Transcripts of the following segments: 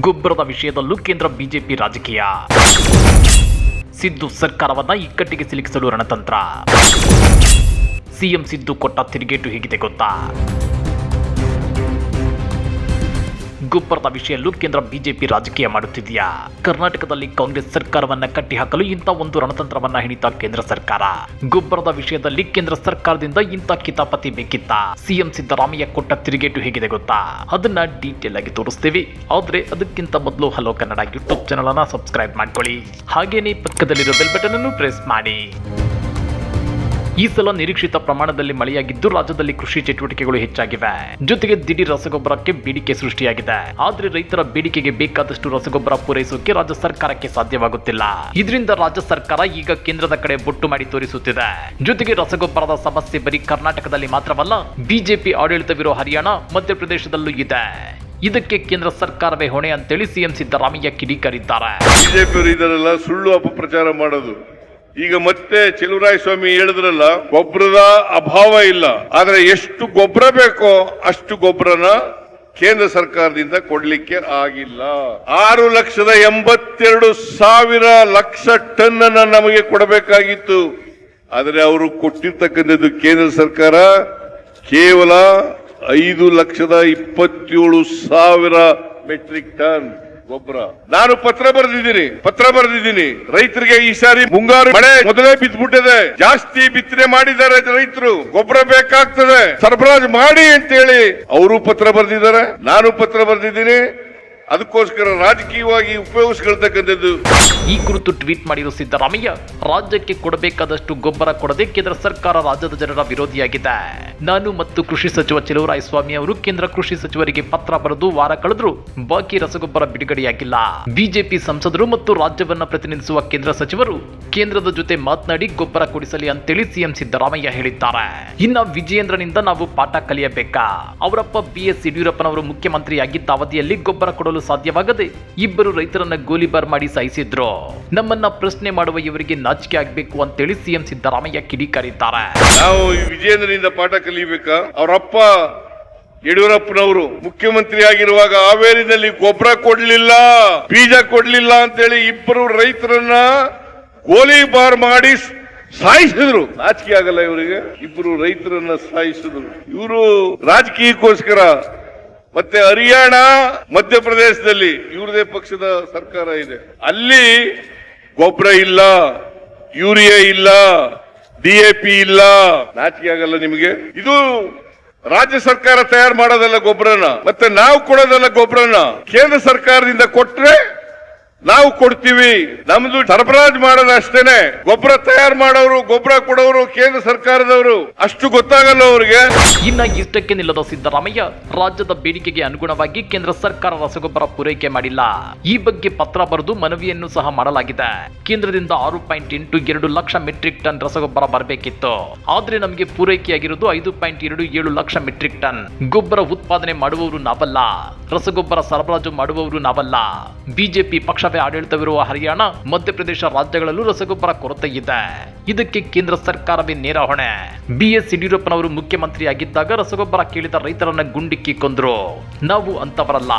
ಗೊಬ್ಬರದ ವಿಷಯದಲ್ಲೂ ಕೇಂದ್ರ ಬಿಜೆಪಿ ರಾಜಕೀಯ. ಸಿದ್ದು ಸರ್ಕಾರವನ್ನ ಇಕ್ಕಟ್ಟಿಗೆ ಸಿಲುಕಿಸಲು ರಣತಂತ್ರ. ಸಿಎಂ ಸಿದ್ದು ಕೊಟ್ಟ ತಿರುಗೇಟು ಹೇಗಿದೆ ಗೊತ್ತಾ? ಗೊಬ್ಬರದ ವಿಷಯಲ್ಲೂ ಕೇಂದ್ರ ಬಿಜೆಪಿ ರಾಜಕೀಯ ಮಾಡುತ್ತಿದೆಯಾ? ಕರ್ನಾಟಕದಲ್ಲಿ ಕಾಂಗ್ರೆಸ್ ಸರ್ಕಾರವನ್ನ ಕಟ್ಟಿಹಾಕಲು ಇಂಥ ಒಂದು ರಣತಂತ್ರವನ್ನ ಹಿಡಿತ ಕೇಂದ್ರ ಸರ್ಕಾರ. ಗೊಬ್ಬರದ ವಿಷಯದಲ್ಲಿ ಕೇಂದ್ರ ಸರ್ಕಾರದಿಂದ ಇಂಥ ಕಿತಾಪತಿ ಬೇಕಿತ್ತ? ಸಿಎಂ ಸಿದ್ದರಾಮಯ್ಯ ಕೊಟ್ಟ ತಿರುಗೇಟು ಹೇಗಿದೆ ಗೊತ್ತಾ? ಅದನ್ನ ಡೀಟೇಲ್ ಆಗಿ ತೋರಿಸ್ತೀವಿ. ಆದ್ರೆ ಅದಕ್ಕಿಂತ ಮೊದಲು ಹಲೋ ಕನ್ನಡ ಯೂಟ್ಯೂಬ್ ಚಾನಲ್ ಅನ್ನ ಸಬ್ಸ್ಕ್ರೈಬ್ ಮಾಡ್ಕೊಳ್ಳಿ. ಹಾಗೇನೇ ಪಕ್ಕದಲ್ಲಿರೋ ಬೆಲ್ ಬಟನ್ ಅನ್ನು ಪ್ರೆಸ್ ಮಾಡಿ. ಈ ಸಲ ನಿರೀಕ್ಷಿತ ಪ್ರಮಾಣದಲ್ಲಿ ಮಳೆಯಾಗಿದ್ದು ರಾಜ್ಯದಲ್ಲಿ ಕೃಷಿ ಚಟುವಟಿಕೆಗಳು ಹೆಚ್ಚಾಗಿವೆ. ಜೊತೆಗೆ ದಿಢೀರ್ ರಸಗೊಬ್ಬರಕ್ಕೆ ಬೇಡಿಕೆ ಸೃಷ್ಟಿಯಾಗಿದೆ. ಆದರೆ ರೈತರ ಬೇಡಿಕೆಗೆ ಬೇಕಾದಷ್ಟು ರಸಗೊಬ್ಬರ ಪೂರೈಸೋಕೆ ರಾಜ್ಯ ಸರ್ಕಾರಕ್ಕೆ ಸಾಧ್ಯವಾಗುತ್ತಿಲ್ಲ. ಇದರಿಂದ ರಾಜ್ಯ ಸರ್ಕಾರ ಈಗ ಕೇಂದ್ರದ ಕಡೆ ಬೊಟ್ಟು ಮಾಡಿ ತೋರಿಸುತ್ತಿದೆ. ಜೊತೆಗೆ ರಸಗೊಬ್ಬರದ ಸಮಸ್ಯೆ ಬರೀ ಕರ್ನಾಟಕದಲ್ಲಿ ಮಾತ್ರವಲ್ಲ, ಬಿಜೆಪಿ ಆಡಳಿತವಿರೋ ಹರಿಯಾಣ ಮಧ್ಯಪ್ರದೇಶದಲ್ಲೂ ಇದೆ. ಇದಕ್ಕೆ ಕೇಂದ್ರ ಸರ್ಕಾರವೇ ಹೊಣೆ ಅಂತೇಳಿ ಸಿಎಂ ಸಿದ್ದರಾಮಯ್ಯ ಕಿಡಿಕಾರಿದ್ದಾರೆ. ಬಿಜೆಪಿ ಸುಳ್ಳು ಅಪಪ್ರಚಾರ ಮಾಡೋದು. ಈಗ ಮತ್ತೆ ಚೆಲುವರಾಯ ಸ್ವಾಮಿ ಹೇಳಿದ್ರಲ್ಲ ಗೊಬ್ಬರದ ಅಭಾವ ಇಲ್ಲ. ಆದ್ರೆ ಎಷ್ಟು ಗೊಬ್ಬರ ಬೇಕೋ ಅಷ್ಟು ಗೊಬ್ಬರನ ಕೇಂದ್ರ ಸರ್ಕಾರದಿಂದ ಕೊಡ್ಲಿಕ್ಕೆ ಆಗಿಲ್ಲ. ಆರು ಲಕ್ಷದ ಎಂಬತ್ತೆರಡು ಸಾವಿರ ಲಕ್ಷ ಟನ್ ಅನ್ನ ನಮಗೆ ಕೊಡಬೇಕಾಗಿತ್ತು. ಆದರೆ ಅವರು ಕೊಟ್ಟಿರ್ತಕ್ಕಂಥದ್ದು ಕೇಂದ್ರ ಸರ್ಕಾರ ಕೇವಲ ಐದು ಲಕ್ಷದ ಇಪ್ಪತ್ತೇಳು ಸಾವಿರ ಮೆಟ್ರಿಕ್ ಟನ್. ಗೊಬ್ಬರ. ನಾನು ಪತ್ರ ಬರೆದಿದ್ದೀನಿ ಪತ್ರ ಬರೆದಿದ್ದೀನಿ. ರೈತರಿಗೆ ಈ ಸಾರಿ ಮುಂಗಾರು ಮಳೆ ಮೊದಲೇ ಬಿದ್ದ್ಬಿಟ್ಟಿದೆ. ಜಾಸ್ತಿ ಬಿತ್ತನೆ ಮಾಡಿದ್ದಾರೆ ರೈತರು. ಗೊಬ್ಬರ ಬೇಕಾಗ್ತದೆ. ಸರಬರಾಜು ಮಾಡಿ ಅಂತೇಳಿ. ಅವರು ಪತ್ರ ಬರೆದಿದ್ದಾರೆ, ನಾನು ಪತ್ರ ಬರೆದಿದ್ದೀನಿ. ಅದಕ್ಕೋಸ್ಕರ ರಾಜಕೀಯವಾಗಿ ಉಪಯೋಗಿಸ್ಕೊಳ್ತಕ್ಕಂಥದ್ದು. ಈ ಕುರಿತು ಟ್ವೀಟ್ ಮಾಡಿರುವ ಸಿದ್ದರಾಮಯ್ಯ, ರಾಜ್ಯಕ್ಕೆ ಕೊಡಬೇಕಾದಷ್ಟು ಗೊಬ್ಬರ ಕೊಡದೆ ಕೇಂದ್ರ ಸರ್ಕಾರ ರಾಜ್ಯದ ಜನರ ವಿರೋಧಿಯಾಗಿದೆ. ನಾನು ಮತ್ತು ಕೃಷಿ ಸಚಿವ ಸ್ವಾಮಿ ಅವರು ಕೇಂದ್ರ ಕೃಷಿ ಸಚಿವರಿಗೆ ಪತ್ರ ಬರೆದು ವಾರ ಕಳೆದ್ರು ಬಾಕಿ ರಸಗೊಬ್ಬರ ಬಿಡುಗಡೆಯಾಗಿಲ್ಲ. ಬಿಜೆಪಿ ಸಂಸದರು ಮತ್ತು ರಾಜ್ಯವನ್ನ ಪ್ರತಿನಿಧಿಸುವ ಕೇಂದ್ರ ಸಚಿವರು ಕೇಂದ್ರದ ಜೊತೆ ಮಾತನಾಡಿ ಗೊಬ್ಬರ ಕೊಡಿಸಲಿ ಅಂತೇಳಿ ಸಿಎಂ ಸಿದ್ದರಾಮಯ್ಯ ಹೇಳಿದ್ದಾರೆ. ಇನ್ನ ವಿಜಯೇಂದ್ರನಿಂದ ನಾವು ಪಾಠ ಕಲಿಯಬೇಕಾ? ಅವರಪ್ಪ ಬಿ ಎಸ್ ಯಡಿಯೂರಪ್ಪನವರು ಮುಖ್ಯಮಂತ್ರಿಯಾಗಿದ್ದ ಅವಧಿಯಲ್ಲಿ ಗೊಬ್ಬರ ಕೊಡಲು ಸಾಧ್ಯವಾಗದೆ ಇಬ್ಬರು ರೈತರನ್ನ ಗೋಲಿಬಾರ್ ಮಾಡಿ ಸಾಯಿಸಿದ್ರು ನಮ್ಮನ್ನ ಪ್ರಶ್ನೆ ಮಾಡುವ ಇವರಿಗೆ ನಾಚಿಕೆ ಆಗ್ಬೇಕು ಅಂತೇಳಿ ಸಿಎಂ ಸಿದ್ದರಾಮಯ್ಯ ಕಿಡಿಕಾರಿದ್ದಾರೆ. ನಾವು ವಿಜೇಂದ್ರನಿಂದ ಪಾಠ ಕಲಿಬೇಕಾ ಅವರಪ್ಪ ಯಡಿಯೂರಪ್ಪನವರು ಮುಖ್ಯಮಂತ್ರಿ ಆಗಿರುವಾಗ ಹಾವೇರಿನಲ್ಲಿ ಗೊಬ್ಬರ ಕೊಡ್ಲಿಲ್ಲ, ಬೀಜ ಕೊಡ್ಲಿಲ್ಲ ಅಂತೇಳಿ ಇಬ್ಬರು ರೈತರನ್ನ ಗೋಲಿಬಾರ್ ಮಾಡಿ ಸಾಯಿಸಿದ್ರು. ನಾಚಿಕೆ ಆಗಲ್ಲ ಇವರಿಗೆ. ಇಬ್ಬರು ರೈತರನ್ನ ಸಾಯಿಸಿದ್ರು. ಇವರು ರಾಜಕೀಯಕ್ಕೋಸ್ಕರ ಮತ್ತೆ ಹರಿಯಾಣ, ಮಧ್ಯಪ್ರದೇಶದಲ್ಲಿ ಇವ್ರದೇ ಪಕ್ಷದ ಸರ್ಕಾರ ಇದೆ. ಅಲ್ಲಿ ಗೊಬ್ಬರ ಇಲ್ಲ, ಯೂರಿಯಾ ಇಲ್ಲ ಡಿಎಪಿ ಇಲ್ಲ. ನಾಚಿಕೆ ಆಗಲ್ಲ ನಿಮಗೆ. ಇದು ರಾಜ್ಯ ಸರ್ಕಾರ ತಯಾರು ಮಾಡೋದಲ್ಲ ಗೊಬ್ಬರನ ಮತ್ತೆ ನಾವು ಕೊಡೋದಲ್ಲ ಗೊಬ್ಬರನ ಕೇಂದ್ರ ಸರ್ಕಾರದಿಂದ ಕೊಟ್ರೆ ನಾವು ಕೊಡ್ತೀವಿ. ನಮ್ದು ಸರಬರಾಜು ಮಾಡೋದಷ್ಟೇನೆ ಗೊಬ್ಬರ ತಯಾರು ಮಾಡೋರು, ಗೊಬ್ಬರ ಕೊಡೋರು ಕೇಂದ್ರ ಸರ್ಕಾರದವರು. ಅಷ್ಟು ಗೊತ್ತಾಗಲ್ಲ ಅವರಿಗೆ. ಇನ್ನ ಇಷ್ಟಕ್ಕೆ ನಿಲ್ಲದ ಸಿದ್ದರಾಮಯ್ಯ ರಾಜ್ಯದ ಬೇಡಿಕೆಗೆ ಅನುಗುಣವಾಗಿ ಕೇಂದ್ರ ಸರ್ಕಾರ ರಸಗೊಬ್ಬರ ಪೂರೈಕೆ ಮಾಡಿಲ್ಲ. ಈ ಬಗ್ಗೆ ಪತ್ರ ಬರೆದು ಮನವಿಯನ್ನು ಸಹ ಮಾಡಲಾಗಿದೆ. ಕೇಂದ್ರದಿಂದ ಆರು ಪಾಯಿಂಟ್ ಎಂಟು ಎರಡು ಲಕ್ಷ ಮೆಟ್ರಿಕ್ ಟನ್ ರಸಗೊಬ್ಬರ ಬರಬೇಕಿತ್ತು. ಆದ್ರೆ ನಮಗೆ ಪೂರೈಕೆಯಾಗಿರುವುದು ಐದು ಪಾಯಿಂಟ್ ಎರಡು ಏಳು ಲಕ್ಷ ಮೆಟ್ರಿಕ್ ಟನ್. ಗೊಬ್ಬರ ಉತ್ಪಾದನೆ ಮಾಡುವವರು ನಾವಲ್ಲ. ರಸಗೊಬ್ಬರ ಸರಬರಾಜು ಮಾಡುವವರು ನಾವಲ್ಲ. ಬಿಜೆಪಿ ಆಡಳಿತವಿರುವ ಹರಿಯಾಣ, ಮಧ್ಯಪ್ರದೇಶ ರಾಜ್ಯಗಳಲ್ಲೂ ರಸಗೊಬ್ಬರ ಕೊರತೆ ಇದೆ. ಇದಕ್ಕೆ ಕೇಂದ್ರ ಸರ್ಕಾರವೇ ನೇರ ಹೊಣೆ. ಬಿಎಸ್ ಯಡಿಯೂರಪ್ಪನವರು ಮುಖ್ಯಮಂತ್ರಿಯಾಗಿದ್ದಾಗ ರಸಗೊಬ್ಬರ ಕೇಳಿದ ರೈತರನ್ನ ಗುಂಡಿಕ್ಕಿ ಕೊಂದ್ರು. ನಾವು ಅಂತವರಲ್ಲ.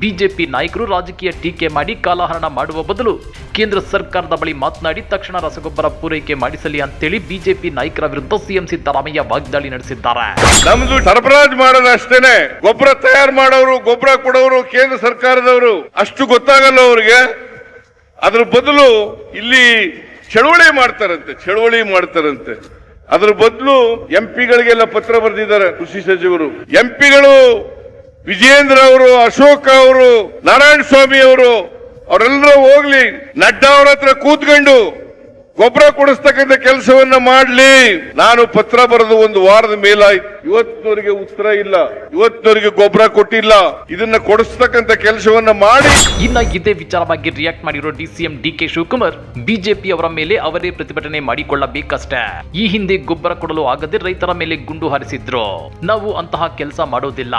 ಬಿಜೆಪಿ ನಾಯಕರು ರಾಜಕೀಯ ಟೀಕೆ ಮಾಡಿ ಕಾಲಹರಣ ಮಾಡುವ ಬದಲು ಕೇಂದ್ರ ಸರ್ಕಾರದ ಬಳಿ ಮಾತನಾಡಿ ತಕ್ಷಣ ರಸಗೊಬ್ಬರ ಪೂರೈಕೆ ಮಾಡಿಸಲಿ ಅಂತೇಳಿ ಬಿಜೆಪಿ ನಾಯಕರ ವಿರುದ್ಧ ಸಿಎಂ ಸಿದ್ದರಾಮಯ್ಯ ವಾಗ್ದಾಳಿ ನಡೆಸಿದ್ದಾರೆ. ನಮ್ದು ಸರಬರಾಜು ಮಾಡೋದಷ್ಟೇನೆ ಗೊಬ್ಬರ ತಯಾರು ಮಾಡೋರು, ಗೊಬ್ಬರ ಕೊಡೋರು ಕೇಂದ್ರ ಸರ್ಕಾರದವರು. ಅಷ್ಟು ಗೊತ್ತಾಗಲ್ಲ ಅವ್ರಿಗೆ. ಅದ್ರ ಬದಲು ಇಲ್ಲಿ ಚಳುವಳಿ ಮಾಡ್ತಾರಂತೆ ಚಳುವಳಿ ಮಾಡ್ತಾರಂತೆ. ಅದ್ರ ಬದಲು ಎಂಪಿಗಳಿಗೆಲ್ಲ ಪತ್ರ ಬರೆದಿದ್ದಾರೆ ಕೃಷಿ ಸಚಿವರು. ಎಂಪಿಗಳು ವಿಜೇಂದ್ರ ಅವರು ಅಶೋಕ್ ಅವರು ನಾರಾಯಣ ಸ್ವಾಮಿ ಅವರು ಅವರೆಲ್ಲರೂ ಹೋಗ್ಲಿ. ನಡ್ಡಾ ಅವರ ಹತ್ರ ಕೂತ್ಕೊಂಡು ಗೊಬ್ಬರ ಕೊಡಿಸ್ತಕ್ಕಂಥ ಕೆಲಸವನ್ನ ಮಾಡ್ಲಿ. ನಾನು ಪತ್ರ ಬರೆದು ಒಂದು ವಾರದ ಮೇಲಾಯ್ತು. ಇವತ್ತಿನವರಿಗೆ ಉತ್ತರ ಇಲ್ಲ. ಇವತ್ತಿನವರಿಗೆ ಗೊಬ್ಬರ ಕೊಟ್ಟಿಲ್ಲ. ಇದನ್ನ ಕೊಡಿಸ್ತಕ್ಕಂಥ ಕೆಲಸವನ್ನ ಮಾಡಿ. ಇನ್ನ ಇದೇ ವಿಚಾರವಾಗಿ ರಿಯಾಕ್ಟ್ ಮಾಡಿರೋ DCM D K Shivakumar, BJP ಅವರ ಮೇಲೆ ಅವರೇ ಪ್ರತಿಭಟನೆ ಮಾಡಿಕೊಳ್ಳಬೇಕಷ್ಟೇ. ಈ ಹಿಂದೆ ಗೊಬ್ಬರ ಕೊಡಲು ಆಗದೆ ರೈತರ ಮೇಲೆ ಗುಂಡು ಹಾರಿಸಿದ್ರು. ನಾವು ಅಂತಹ ಕೆಲಸ ಮಾಡೋದಿಲ್ಲ.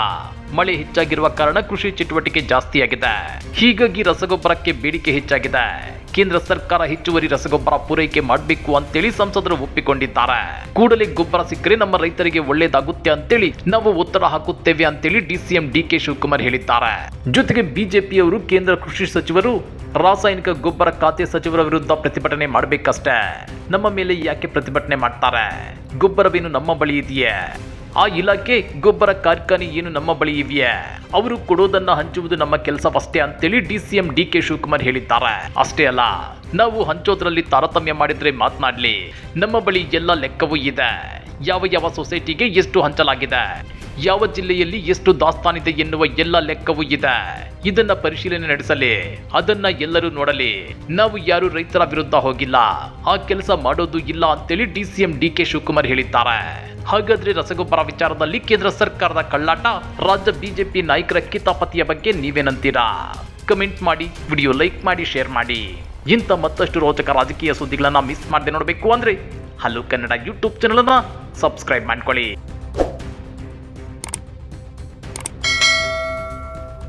ಮಳೆ ಹೆಚ್ಚಾಗಿರುವ ಕಾರಣ ಕೃಷಿ ಚಟುವಟಿಕೆ ಜಾಸ್ತಿಯಾಗಿದೆ. ಹೀಗಾಗಿ ರಸಗೊಬ್ಬರಕ್ಕೆ ಬೇಡಿಕೆ ಹೆಚ್ಚಾಗಿದೆ. ಕೇಂದ್ರ ಸರ್ಕಾರ ಹೆಚ್ಚುವರಿ ರಸಗೊಬ್ಬರ ಪೂರೈಕೆ ಮಾಡಬೇಕು ಅಂತೇಳಿ ಸಂಸದರು ಒಪ್ಪಿಕೊಂಡಿದ್ದಾರೆ. ಕೂಡಲೇ ಗೊಬ್ಬರ ಸಿಕ್ಕರೆ ನಮ್ಮ ರೈತರಿಗೆ ಒಳ್ಳೇದಾಗುತ್ತೆ ಅಂತೇಳಿ ನಾವು ಒತ್ತಡ ಹಾಕುತ್ತೇವೆ ಅಂತೇಳಿ ಡಿಸಿಎಂ ಡಿ ಕೆ ಶಿವಕುಮಾರ್ ಹೇಳಿದ್ದಾರೆ. ಜೊತೆಗೆ ಬಿಜೆಪಿಯವರು ಕೇಂದ್ರ ಕೃಷಿ ಸಚಿವರು, ರಾಸಾಯನಿಕ ಗೊಬ್ಬರ ಖಾತೆ ಸಚಿವರ ವಿರುದ್ಧ ಪ್ರತಿಭಟನೆ ಮಾಡಬೇಕಷ್ಟೇ. ನಮ್ಮ ಮೇಲೆ ಯಾಕೆ ಪ್ರತಿಭಟನೆ ಮಾಡ್ತಾರೆ? ಗೊಬ್ಬರವೇನು ನಮ್ಮ ಬಳಿ ಇದೆಯೇ? ಆ ಇಲಾಖೆ ಗೊಬ್ಬರ ಕಾರ್ಖಾನೆ ಏನು ನಮ್ಮ ಬಳಿ ಇವೆಯೇ? ಅವರು ಕೊಡೋದನ್ನ ಹಂಚುವುದು ನಮ್ಮ ಕೆಲಸವಷ್ಟೇ ಅಂತೇಳಿ D C M D K Shivakumar ಹೇಳಿದ್ದಾರೆ. ಅಷ್ಟೇ ಅಲ್ಲ, ನಾವು ಹಂಚೋದ್ರಲ್ಲಿ ತಾರತಮ್ಯ ಮಾಡಿದ್ರೆ ಮಾತನಾಡ್ಲಿ. ನಮ್ಮ ಬಳಿ ಎಲ್ಲ ಲೆಕ್ಕವೂ ಇದೆ. ಯಾವ ಯಾವ ಸೊಸೈಟಿಗೆ ಎಷ್ಟು ಹಂಚಲಾಗಿದೆ? ಯಾವ ಜಿಲ್ಲೆಯಲ್ಲಿ ಎಷ್ಟು ದಾಸ್ತಾನಿದೆ ಎನ್ನುವ ಎಲ್ಲ ಲೆಕ್ಕವೂ ಇದೆ. ಇದನ್ನ ಪರಿಶೀಲನೆ ನಡೆಸಲಿ. ಅದನ್ನ ಎಲ್ಲರೂ ನೋಡಲಿ. ನಾವು ಯಾರು ರೈತರ ವಿರುದ್ಧ ಹೋಗಿಲ್ಲ. ಆ ಕೆಲಸ ಮಾಡೋದು ಇಲ್ಲ ಅಂತೇಳಿ D C M D K Shivakumar ಹೇಳಿದ್ದಾರೆ. ಹಾಗಾದ್ರೆ ರಸಗೊಬ್ಬರ ವಿಚಾರದಲ್ಲಿ ಕೇಂದ್ರ ಸರ್ಕಾರದ ಕಳ್ಳಾಟ, ರಾಜ್ಯ ಬಿಜೆಪಿ ನಾಯಕರ ಕಿತಾಪತಿಯ ಬಗ್ಗೆ ನೀವೇನಂತೀರಾ? ಕಮೆಂಟ್ ಮಾಡಿ, ವಿಡಿಯೋ ಲೈಕ್ ಮಾಡಿ, ಶೇರ್ ಮಾಡಿ. ಇಂಥ ಮತ್ತಷ್ಟು ರೋಚಕ ರಾಜಕೀಯ ಸುದ್ದಿಗಳನ್ನ ಮಿಸ್ ಮಾಡದೆ ನೋಡಬೇಕು ಅಂದ್ರೆ ಹಲೋ ಕನ್ನಡ ಯೂಟ್ಯೂಬ್ ಚಾನಲ್ ಅನ್ನ ಸಬ್ಸ್ಕ್ರೈಬ್ ಮಾಡ್ಕೊಳ್ಳಿ.